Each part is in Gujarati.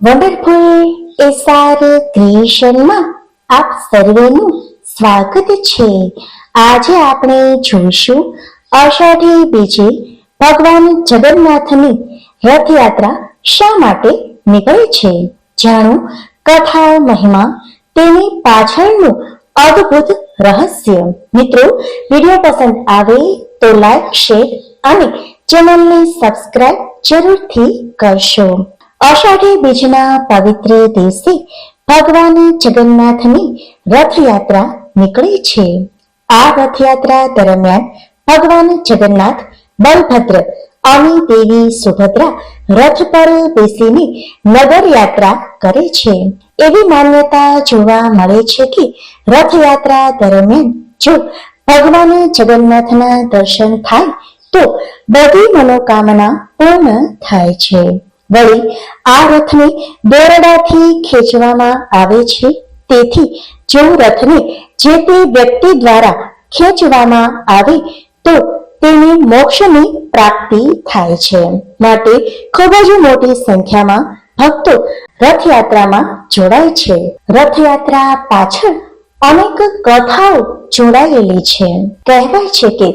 વન્ડરફુલ એસઆર ક્રિએશનમાં આપ સર્વેનું સ્વાગત છે. આજે આપણે જોઈશું અષાઢી બીજે ભગવાન જગન્નાથની રથયાત્રા શા માટે નીકળે છે? જાણો, કથા, મહિમા, તેની પાછળનું અદ્ભુત રહસ્ય. મિત્રો, વીડિયો પસંદ આવે તો લાઈક, શેર અને ચેનલને સબસ્ક્રાઇબ જરૂરથી કરશો. અષાઢી બીજના પવિત્ર દિવસે ભગવાન જગન્નાથની રથયાત્રા નીકળે છે. આ રથયાત્રા દરમિયાન ભગવાન જગન્નાથ, બલભદ્ર અને દેવી સુભદ્રા રથ પર બેસીને નગર યાત્રા કરે છે. એવી માન્યતા જોવા મળે છે કે રથયાત્રા દરમિયાન જો ભગવાન જગન્નાથના દર્શન થાય તો બધી મનોકામના પૂર્ણ થાય છે. વળી આ રથને દોરડાથી ખેંચવામાં આવે છે. તેથી જો રથને જે તે વ્યક્તિ દ્વારા ખેંચવામાં આવે, તો તેને મોક્ષની પ્રાપ્તિ થાય છે. માટે ખૂબ જ મોટી સંખ્યામાં ભક્તો રથયાત્રામાં જોડાય છે. રથયાત્રા પાછળ અનેક કથાઓ જોડાયેલી છે. કહેવાય છે કે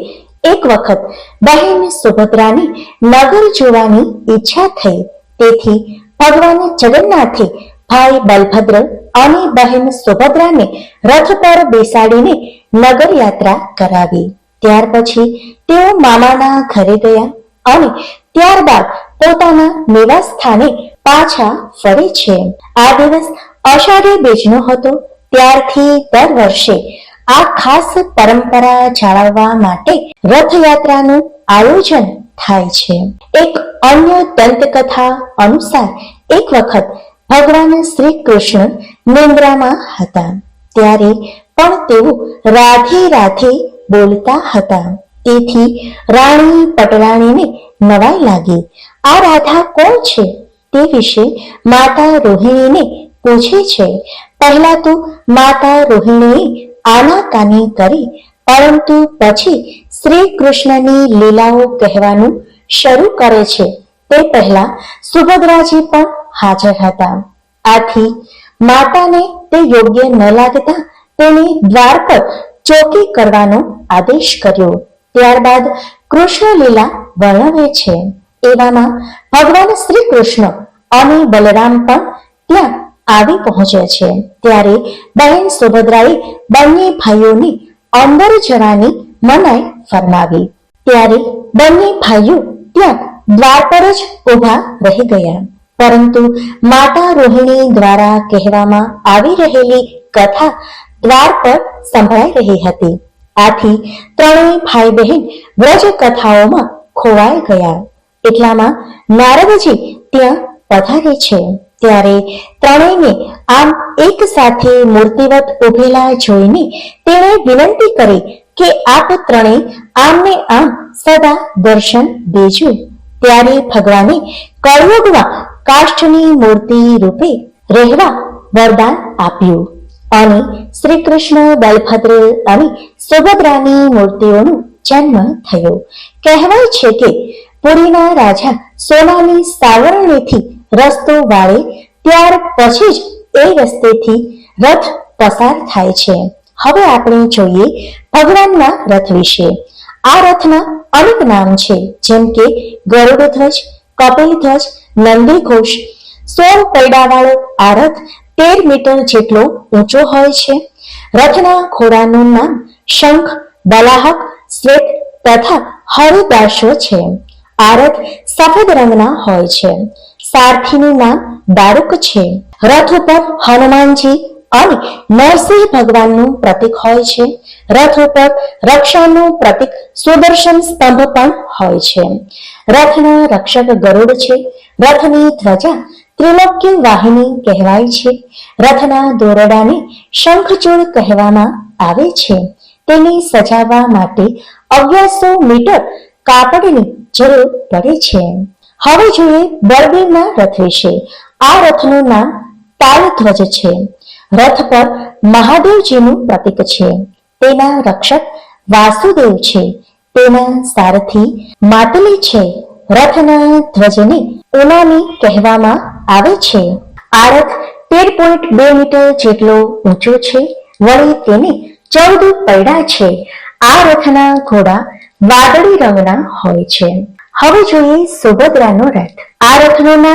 એક વખત બહેન સુભદ્રાની નગર જોવાની ઈચ્છા થઈ. તેથી ભગવાન જગન્નાથે ભાઈ બલભદ્ર અને બહેન સુભદ્રાને રથ પર બેસાડીને નગર યાત્રા કરાવી. ત્યાર પછી તેઓ મામાના ઘરે ગયા અને ત્યારબાદ પોતાના નિવાસ સ્થાને પાછા ફરે છે. આ દિવસ અષાઢી બીજનો હતો. ત્યારથી દર વર્ષે આ ખાસ પરંપરા જાળવવા માટે રથયાત્રાનું આયોજન થાય છે. એક અન્ય દંતકથા અનુસાર એક વખત ભગવાન શ્રી કૃષ્ણ નિંદ્રામાં હતા. ત્યારે પણ તેઓ રાધે રાધે બોલતા હતા. તેથી રાણી પટરાણીને નવાઈ લાગી. આ રાધા કોણ છે? તે વિશે માતા રોહિણીને પૂછે છે. પહેલા તો માતા રોહિણીએ આનાકાની કરી, પરંતુ પછી શ્રી કૃષ્ણની લીલાઓ કહેવાનું શરૂ કરે છે. તે પહેલા સુભદ્રાજી પણ હાજર હતા. આથી માતાને તે યોગ્ય ન લાગતા તેને દ્વાર પર ચોકી કરવાનો આદેશ કર્યો. ત્યારબાદ કૃષ્ણ લીલા વર્ણવે છે. એવામાં ભગવાન શ્રી કૃષ્ણ અને બલરામ પણ ત્યાં આવી પહોંચે છે. ત્યારે બહેન સુભદ્રાએ બંને ભાઈઓની અંદર જવાની મનાઈ ફરમાવી. ત્યારે બંને ભાઈઓ ત્યાં દ્વાર પર જ ઊભા રહી ગયા. પરંતુ માતા રોહિણી દ્વારા કહેવામાં આવી રહેલી કથા દ્વાર પર સંભળાઈ રહી હતી. આથી ત્રણેય ભાઈ બહેન વ્રજ કથાઓમાં ખોવાઈ ગયા. એટલામાં નારદજી ત્યાં પધારે છે. ત્યારે ત્રણેયને આમ એક સાથે મૂર્તિવત ઉભેલા જોઈને તેણે વિનંતી કરી કે આપ ત્રણે આમને આમ સદા દર્શન દેજો. ત્યારે ભગવાને કળયુગમાં કાષ્ઠની મૂર્તિ રૂપે રહેવા વરદાન આપ્યું અને શ્રી કૃષ્ણ બલભદ્ર અને સુભદ્રાની મૂર્તિઓનો જન્મ થયો. કહેવાય છે કે પુરીના રાજા સોનાની સાવરણીથી રસ્તો વાળે ત્યાર પછી જ એ રસ્તેથી રથ પસાર થાય છે. હવે આપણે જોઈએ ભગવાનના રથ વિશે. આ રથના અનેક નામ છે, જેમ કે ગરુડ ધ્વજ, કપિલ ધ્વજ, નંદી ઘોષ. સોળ પૈડાવાળો આ રથ તેર મીટર જેટલો ઊંચો હોય છે. રથના ઘોડાનું નામ શંખ, બલાહક, શ્વેત તથા હરિદાસો છે. આ રથ સફેદ રંગના હોય છે. સારથીનું નામ દારૂક છે. રથ ઉપર હનુમાનજી અને નરસિંહ ભગવાનનું પ્રતીક હોય છે. રથ ઉપર રક્ષાનું પ્રતીક સુદર્શન સ્તંભ પણ હોય છે. રથના રક્ષક ગરુડ છે. રથની ધ્વજા ત્રિલોક્ય વાહિની કહેવાય છે. રથના દોરડાને શંખચૂડ કહેવામાં આવે છે. તેને સજાવવા માટે અગિયારસો મીટર કાપડની જરૂર પડે છે. હવે જોઈએ બળદેવના રથ વિશે. આ રથનું નામ તાલધ્વજ છે. રથ પર મહાદેવજીનું પ્રતીક છે. તેના રક્ષક વાસુદેવ છે. તેના સારથી માતલી છે. રથના ધ્વજને ઉનામી કહેવામાં આવે છે. આ રથ તેર પોઈન્ટ બે મીટર જેટલો ઊંચો છે. વળી તેને ચૌદ પૈડા છે. આ રથના ઘોડા વાદળી રંગના હોય છે. હવે જોઈએ સુભદ્રાનો રથ. આ રથનું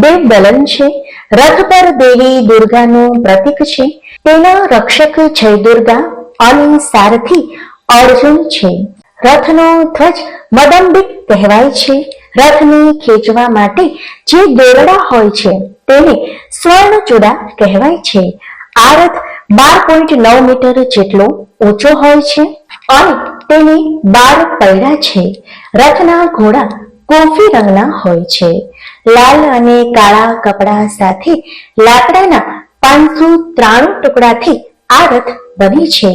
દેવ દલન છે. રથ પર દેવી દુર્ગાનું પ્રતીક છે. તેના રક્ષક જય દુર્ગા અને સારથી અર્જુન છે. રથનો ધ્વજ મદંબિક કહેવાય છે. રથને ખેંચવા માટે જે દોરડા હોય છે, તેને સ્વર્ણચૂડા કહેવાય છે. આ રથ બાર પોઈન્ટ નવ મીટર જેટલો ઊંચો હોય છે અને તેને બાર પૈડા છે. રથના ઘોડા કોફી રંગના હોય છે. લાલ અને કાળા કપડા સાથે લાકડાના પાંચસો ત્રાણું ટુકડાથી આ રથ બને છે.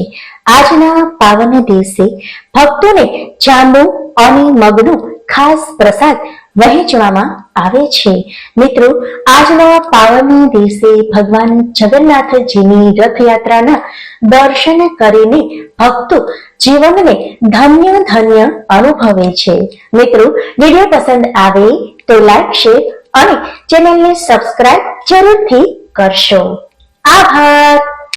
આજના પાવન દિવસે ભક્તોને જાંબુ અને મગનો ખાસ પ્રસાદ વહેંચવામાં આવે છે. મિત્રો, આજના પાવન દિવસે ભગવાન જગન્નાથજીની રથયાત્રાના દર્શન કરીને ભક્તો જીવનને ધન્ય ધન્ય અનુભવે છે. મિત્રો, વીડિયો પસંદ આવે તો લાઈક, શેર અને ચેનલને સબસ્ક્રાઇબ જરૂરથી કરશો. આભાર!